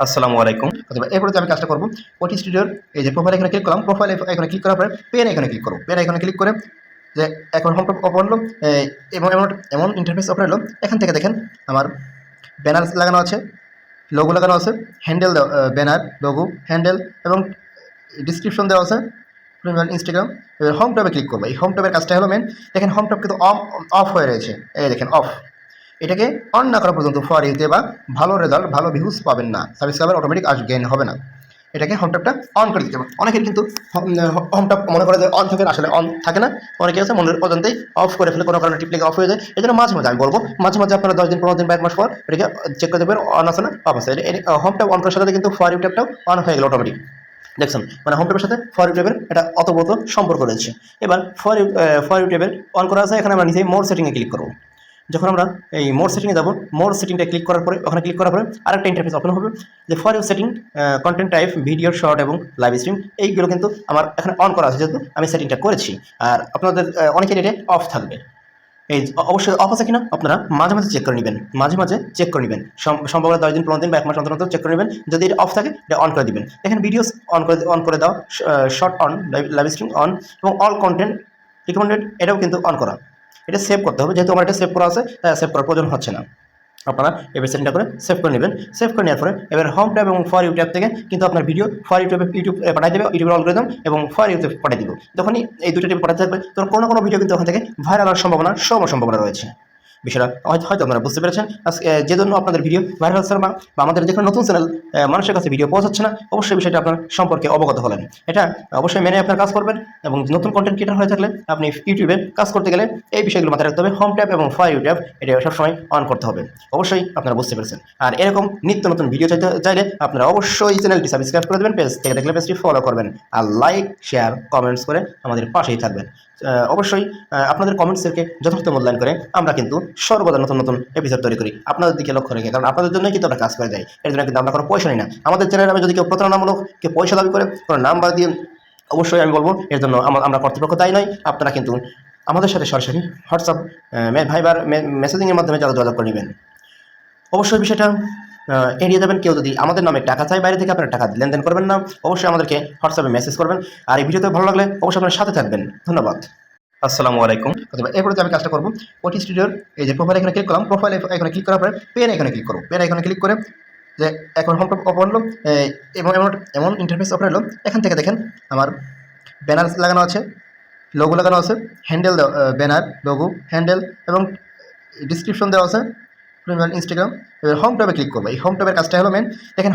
আসসালামু আলাইকুম। অথবা এরপরে যে আমি কাজটা করব, ওটি স্টুডিওর এই যে প্রোফাইল এখানে ক্লিক করলাম প্রোফাইল এখানে ক্লিক করার পরে পেন এখানে ক্লিক করব। পেন এখানে ক্লিক করে যে এখন হোম ওপেন হলো এবং এমন এমন ইন্টারফেস ওপেন হলো, এখান থেকে দেখেন আমার ব্যানার লাগানো আছে লোগো লাগানো আছে হ্যান্ডেল ব্যানার লোগো হ্যান্ডেল এবং ডিসক্রিপশন দেওয়া আছে ইনস্টাগ্রাম এবার হোম টপে ক্লিক করব। এই হোম টপের কাজটা হলো মেন দেখেন হোম টপ কিন্তু অফ অফ হয়ে রয়েছে। এই দেখেন অফ এটাকে অন না করা পর্যন্ত ফর ইউতে বা ভালো রেজাল্ট ভালো ভিউজ পাবেন না। সাবস্ক্রাইবার অটোমেটিক আজ গেন হবে না। এটাকে হোম টপটা অন করে দিতে হবে। অনেকের কিন্তু হোম টপ মনে করে যে অন থাকে আসলে অন থাকে না। অনেকে আছে, মনের পর্যন্তই অফ করে ফেলে, কোনো কারণে টিপলে অফ হয়ে যায়। এই জন্য মাঝে মাঝে, আমি বলব, মাঝে মাঝে আপনারা দশ দিন, পনেরো দিন বা এক মাস পর এটাকে চেক করে দেবেন অন আছে না অফ আছে। হোম টপ অন করার সাথে কিন্তু ফর ইউ ট্যাপটাও অন হয়ে গেল অটোমেটিক দেখছেন? মানে হোম ট্যাবের সাথে ফর ইউ ট্যাবের এটা অতপ্রত সম্পর্ক রয়েছে। এবার ফর ফর ইউ ট্যাবের অন করা আছে, এখানে আমরা নিজেই মোর সেটিংয়ে ক্লিক করব। যখন আমরা এই মোর সেটিংয়ে যাব মোর সেটিংটা ক্লিক করার পরে, ওখানে ক্লিক করার পরে আরেকটা ইন্টারফেস ওপেন হবে। যে for you setting content type video short এবং লাইভ স্ট্রিম এইগুলো কিন্তু আমার এখানে অন করা আছে, যেহেতু আমি সেটিংটা করেছি। আর আপনাদের অনেকের এটা অফ থাকবে। এই অবশ্যই অফ আছে কিনা, আপনারা মাঝে মাঝে চেক করে নেবেন। মাঝে মাঝে চেক করে নেবেন। সম- সম্ভব হলে দশ দিন, পনেরো দিন বা এক মাস অন্তর অন্তর চেক করে নেবেন। যদি এটা অফ থাকে, এটা অন করে দিবেন। এখানে ভিডিওস অন করে অন করে দাও short on live stream on এবং অল কন্টেন্ট রিকমেন্ডেড এটাও কিন্তু অন করা। এটা সেভ করতে হবে। যেহেতু আমার এটা সেভ করা আছে সেভ করার প্রয়োজন হচ্ছে না। আপনারা এবার ওয়েবসাইটটা করে সেভ করে নেবেন। সেভ করে নেওয়ার পরে এবার হোম ট্যাব এবং ফর ইউটিউব থেকে কিন্তু আপনার ভিডিও ফর ইউটিউবে ইউটিউব পাঠিয়ে দেবে। ইউটিউবের অলগোরিদম এবং ফর ইউটিউব পাঠিয়ে দেবো। যখনই এই দুটো টিপ পাঠাতে থাকবে। তখন কোনো কোনো ভিডিও কিন্তু ওখান থেকে ভাইরাল হওয়ার সম্ভাবনা, সম সম্ভাবনা রয়েছে। বিষয়টা হয়তো আপনারা বুঝতে পেরেছেন। যে জন্য আপনাদের ভিডিও ভাইরাল হচ্ছে বা আমাদের যেখানে নতুন চ্যানেল মানুষের কাছে ভিডিও পৌঁছাচ্ছে না, অবশ্যই বিষয়টা আপনার সম্পর্কে অবগত হলেন। এটা অবশ্যই মেনে আপনার কাজ করবেন এবং নতুন কন্টেন্ট ক্রিয়েটার হয়ে থাকলে আপনি ইউটিউবে কাজ করতে গেলে এই বিষয়গুলো মাথায় রাখতে হবে। হোম ট্যাব এবং ফায়ার ইউটিউব এটা সবসময় অন করতে হবে। অবশ্যই আপনারা বুঝতে পেরেছেন। আর এরকম নিত্য নতুন ভিডিও চাইতে, চাইলে আপনারা অবশ্যই চ্যানেলটি সাবস্ক্রাইব করে দেবেন পেজ থেকে দেখলে পেজটি ফলো করবেন। আর লাইক শেয়ার কমেন্টস করে আমাদের পাশেই থাকবেন। অবশ্যই আপনাদের কমেন্টসকে যথার্থ মূল্যায়ন করে আমরা কিন্তু সর্বদা নতুন নতুন এপিসোড তৈরি করি। আপনাদের দিকে লক্ষ্য রেখে, কারণ আপনাদের জন্যই কিন্তু আমরা কাজ করে যাই। এর জন্য কিন্তু আমরা কোনো পয়সা নিই না। আমাদের চ্যানেলে আমি যদি কেউ প্রতারণামূলক কেউ পয়সা দাবি করে, কোনো নাম্বার দিয়ে অবশ্যই আমি বলব, এর জন্য আমা- আমরা কর্তৃপক্ষ দায়ী নয় আপনারা কিন্তু আমাদের সাথে সরাসরি হোয়াটসঅ্যাপ ভাইবার মেসেজিংয়ের মাধ্যমে যারা যোগাযোগ করে নেবেন। অবশ্যই বিষয়টা এড়িয়ে যাবেন। কেউ যদি আমাদের নামে টাকা চাই বাইরে থেকে আপনারা টাকা লেনদেন করবেন না। অবশ্যই আমাদেরকে হোয়াটসঅ্যাপে মেসেজ করবেন। আর এই ভিডিওতে ভালো লাগলে অবশ্যই আপনার সাথে থাকবেন। ধন্যবাদ। আসসালামু আলাইকুম। অথবা এরপরে আমি কাজটা করব ওটি স্টুডিওর এই যে প্রোফাইল এখানে ক্লিক করলাম প্রোফাইল এখানে ক্লিক করার পরে পেন এখানে ক্লিক করব। পেন এখানে ক্লিক করে যে এখন হোম ওপেন হলো এবং এমন এমন ইন্টারফেস ওপেন হলো। এখান থেকে দেখেন আমার ব্যানার লাগানো আছে লোগো লাগানো আছে হ্যান্ডেল ব্যানার লোগো হ্যান্ডেল এবং ডিসক্রিপশন দেওয়া আছে। ইনস্টাগ্রাম এবার হোম টপে ক্লিক করব। এই হোম টপের কাজটা হলো মেন দেখেন